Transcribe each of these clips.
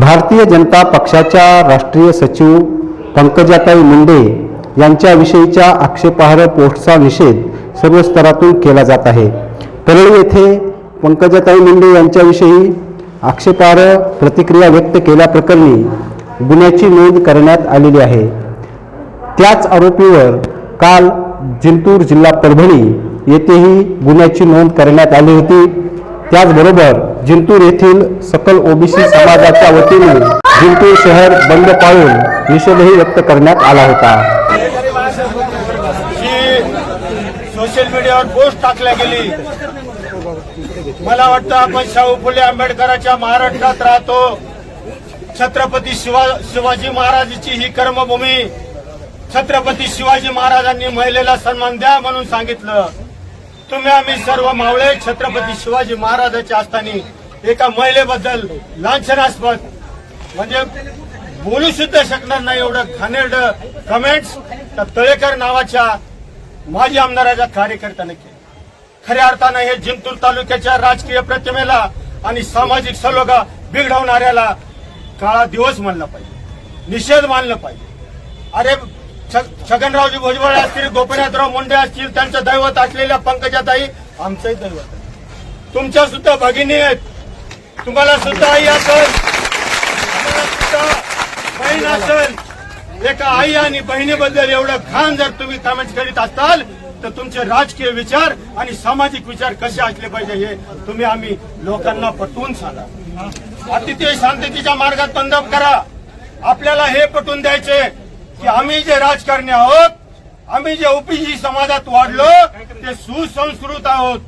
भारतीय जनता पक्षाच्या राष्ट्रीय सचिव पंकजाताई मुंडे यांच्याविषयीच्या आक्षेपार्ह पोस्टचा निषेध सर्व स्तरातून केला जात आहे. परळी येथे पंकजाताई मुंडे यांच्याविषयी आक्षेपार्ह प्रतिक्रिया व्यक्त केल्याप्रकरणी गुन्ह्याची नोंद करण्यात आलेली आहे. त्याच आरोपीवर काल जिंतूर जिल्हा परभणी येथेही गुन्ह्याची नोंद करण्यात आली होती. त्याचबरोबर जिंतूर येथील सकल ओबीसी समाजाच्या वतीने जिंतूर शहर बंद पाळून निषेधही व्यक्त करण्यात आला होता. जी सोशल मीडियावर पोस्ट टाकल्या गेली. मला वाटतं आपण शाहू फुले आंबेडकरांच्या महाराष्ट्रात राहतो. छत्रपती शिवा शिवाजी महाराजांची ही कर्मभूमी छत्रपती शिवाजी महाराजांनी महिलेला सन्मान द्या म्हणून सांगितलं. तुम्ही आम्ही सर्व मावळे छत्रपती शिवाजी महाराजांच्या असताना एका महिलेबद्दल लांछनास्पद म्हणजे बोलू सुद्धा शकणार नाही एवढं घाणेरड कमेंट्स तर तळेकर नावाच्या माजी आमदाराच्या कार्यकर्त्याने केले. खऱ्या अर्थानं हे जिंतूर तालुक्याच्या राजकीय प्रतिमेला आणि सामाजिक सलोगा बिघडवणाऱ्याला काळा दिवस मानला पाहिजे निषेध मानलं पाहिजे. अरे छगनरावजी भुजबळ असतील गोपीनाथराव मुंडे असतील त्यांचं दैवत असलेल्या पंकजाताई आमचंही दैवत आहे. तुमच्या सुद्धा भगिनी आहेत. तुम्हाला सुद्धा आई असेल. सुद्धा बहीण असेल. एका आई आणि बहिणीबद्दल एवढं घाण जर तुम्ही कमेंट करीत असाल तर तुमचे राजकीय विचार आणि सामाजिक विचार कसे असले पाहिजे हे तुम्ही आम्ही लोकांना पटवून सांगा. अतिशय शांततेच्या मार्गात बंद करा. आपल्याला हे पटवून द्यायचे. की आम्ही जे राजकारणी आहोत आम्ही जे ओपीसी समाजात वाढलो ते सुसंस्कृत आहोत.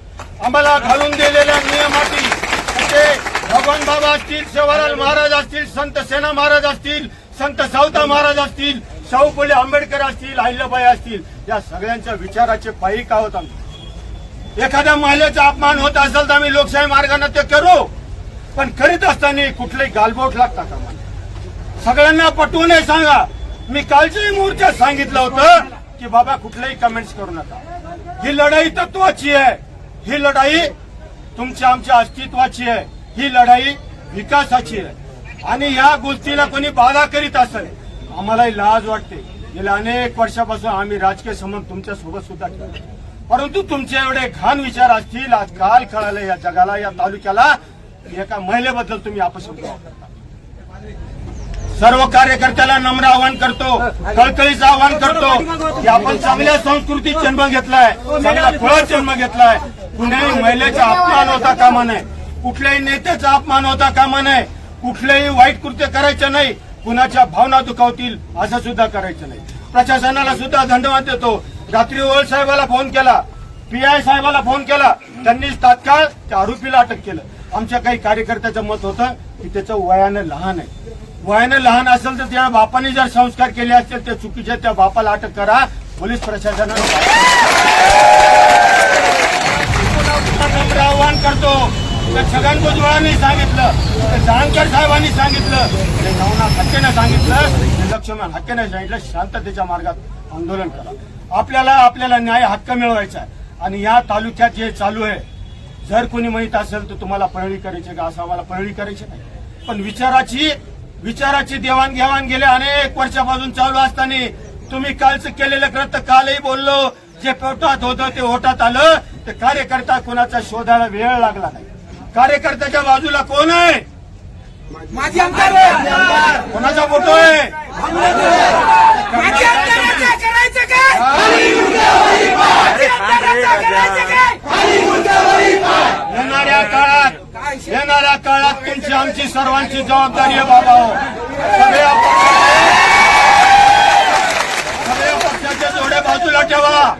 आम्हाला घालून दिलेल्या नियमाची म्हणजे भगवान बाबा असतील सेवालाल महाराज असतील संत सेना महाराज असतील संत सावता महाराज असतील शाहू फुले आंबेडकर असतील अहिल्याबाई असतील या सगळ्यांच्या विचाराचे पायी का होत आम्ही. एखाद्या महिलेचा अपमान होत असेल तर आम्ही लोकशाही मार्गाने ते करू पण करीत असताना कुठलेही गालबोट लागता का सगळ्यांना पटवूनही सांगा मी कालच्याही मोर्चात सांगितलं होतं की बाबा कुठल्याही कमेंट्स करू नका. ही लढाई तत्वाची आहे. ही लढाई तुमच्या आमच्या अस्तित्वाची आहे. ही लढाई विकासाची आहे. आणि या गोष्टीला कोणी बाधा करीत असेल आम्हालाही लाज वाटते. गेल्या अनेक वर्षापासून आम्ही राजकीय संबंध तुमच्यासोबत सुद्धा ठेवले परंतु तुमचे एवढे घाण विचार असतील आज काल कळालं या जगाला या तालुक्याला एका महिलेबद्दल तुम्ही अपशब्द वापरता. सर्व कार्यकर्त्याला नम्र आवाहन करतो कळकळीचं आवाहन करतो की आपण चांगल्या संस्कृतीत जन्म घेतलाय चांगल्या फळात जन्म घेतलाय. कुठल्याही महिलेचा अपमान होता कामा नये. कुठल्याही नेत्याचा अपमान होता कामा नये. कुठलेही वाईट कृत्य करायचं नाही. कुणाच्या भावना दुखावतील असं सुद्धा करायचं नाही. प्रशासनाला सुद्धा धन्यवाद देतो. रात्री ओळ साहेबाला फोन केला. पीआय साहेबाला फोन केला. त्यांनी तात्काळ त्या आरोपीला अटक केलं. आमच्या काही कार्यकर्त्याचं मत होतं की त्याचं वयानं लहान आहे. वयानं लहान असेल तर त्या बापाने जर संस्कार केले असतील त्या चुकीच्या त्या बापाला अटक करा. पोलीस प्रशासनानं आवाहन करतो. तर छगन भुजबळांनी सांगितलं तर जानकर साहेबांनी सांगितलं ते नवनाथ हक्केनं सांगितलं लक्ष्मण हक्केनं सांगितलं शांततेच्या मार्गात आंदोलन करा. आपल्याला आपल्याला न्याय हक्क मिळवायचा आहे. आणि या तालुक्यात जे चालू आहे जर कोणी माहीत असेल तर तुम्हाला पळवी करायची का? असं आम्हाला पळवी करायची नाही. पण विचाराची विचाराची देवाणघेवाण गेल्या अनेक वर्षापासून चालू असताना तुम्ही कालचं केलेलं कृत्य कालही बोललो. जे पोटात होतं ते ओटात आलं. ते कार्यकर्ता कोणाचा शोधायला वेळ लागला नाही. कार्यकर्त्याच्या बाजूला कोण आहे? माझी आमदार. कोणाचा फोटो आहे माझी आमदाराचं करायचं काय? माझी आमदाराचं करायचं काय? येणाऱ्या काळात येणाऱ्या काळात तुमची आमची सर्वांची जबाबदारी आहे बाबा हो. सगळ्या सगळ्या पक्षाच्या जोड्या बाजूला ठेवा.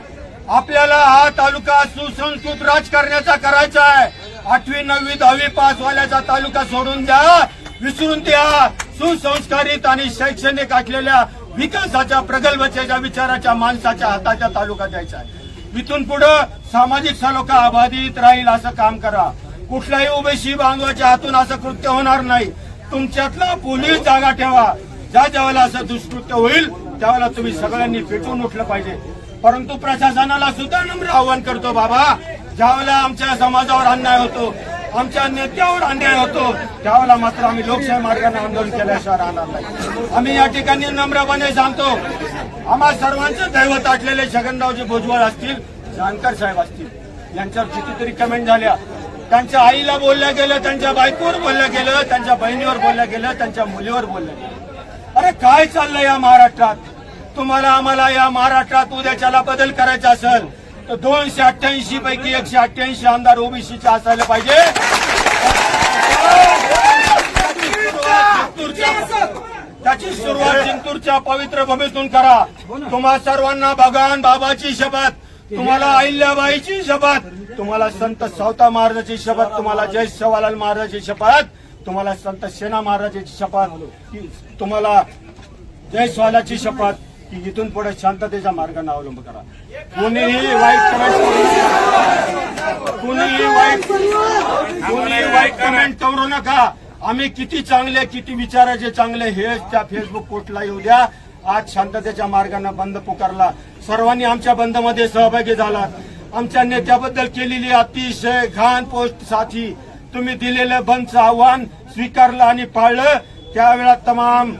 आपल्याला हा तालुका सुसंस्कृत राजकारण्याचा करायचा आहे. आठवी नववी दहावी पास वाल्याचा तालुका सोडून द्या. विसरून द्या. सुसंस्कारित आणि शैक्षणिक असलेल्या विकासाच्या प्रगल्भतेच्या विचाराच्या माणसाच्या हाताच्या तालुका द्यायचा आहे इथून पुढं सामाजिक सलोखा अबाधित राहील असं काम करा. कुठल्याही ओबीसी बांधवाच्या हातून असं कृत्य होणार नाही. तुमच्यातला पोलीस जागा ठेवा. ज्या ज्यावेळेला असं दुष्कृत्य होईल त्यावेळेला तुम्ही सगळ्यांनी पेटून उठलं पाहिजे. परंतु प्रशासनाला सुद्धा नम्र आवाहन करतो बाबा ज्यावेळेला आमच्या समाजावर अन्याय होतो आमच्या नेत्यावर अन्याय होतो त्यावेळेला मात्र आम्ही लोकशाही मार्गाने आंदोलन केल्याशिवाय राहणार नाही. आम्ही या ठिकाणी नम्रपणे सांगतो आम्हा सर्वांचं दैवत आटलेले छगनरावजी भुजबळ असतील जानकर साहेब असतील यांच्यावर कितीतरी कमेंट झाल्या. त्यांच्या आईला बोलल्या गेलं त्यांच्या बायकोवर बोललं गेलं त्यांच्या बहिणीवर बोललं गेलं त्यांच्या मुलीवर बोललं गेलं. अरे काय चाललंय या महाराष्ट्रात? तुम्हाला आम्हाला या महाराष्ट्रात उद्याच्याला बदल करायचा असेल तर दोनशे अठ्ठ्याऐंशी पैकी एकशे अठ्ठ्याऐंशी आमदार ओबीसीचे असायला पाहिजे. त्याची सुरुवात जिंतूरच्या पवित्र भूमीतून करा. तुम्हा सर्वांना भगवान बाबाची शपथ. तुम्हाला अहिल्याबाईची शपथ तुम्हाला संत सावता महाराजाची शपथ तुम्हाला जय सवालाल महाराजाची शपथ तुम्हाला संत सेना महाराजाची शपथ तुम्हाला जय स्वालाची शपथ की इथून पुढे शांततेच्या मार्गाने अवलंब करा. कोणीही वाईट कमेंट कोणीही वाईट कोणीही वाईट कमेंट करू नका. आम्ही किती चांगले किती विचाराचे चांगले हे त्या फेसबुक पोस्टला येऊ द्या. आज शांततेच्या मार्गाने बंद पुकारला. सर्वांनी आमच्या बंदमध्ये सहभागी झालात. आमच्या नेत्याबद्दल केलेली अतिशय घाण पोस्ट साथी तुम्ही दिलेलं बंदचं आव्हान स्वीकारलं आणि पाळलं. त्यावेळा तमाम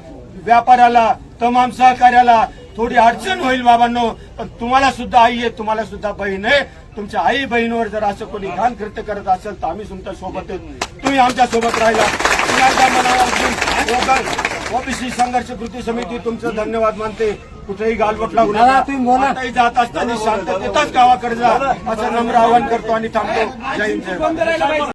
व्यापाऱ्याला तमाम सहकार्याला थोडी अडचण होईल बाबांनो. पण तुम्हाला सुद्धा आई आहे तुम्हाला सुद्धा बहीण आहे. तुमच्या आई बहिणीवर जर असं कोणी घाण कृत्य करत असेल तर आम्ही तुमच्यासोबत तुम्ही आमच्यासोबत राहिला. ओबीसी संघर्ष कृती समिती तुमचं धन्यवाद मानते. कुठेही गालबोट लागू नका. आताही जात असताना शांततेतच गावाकडे जा. असं नम्र आवाहन करतो आणि थांबतो. जय हिंद.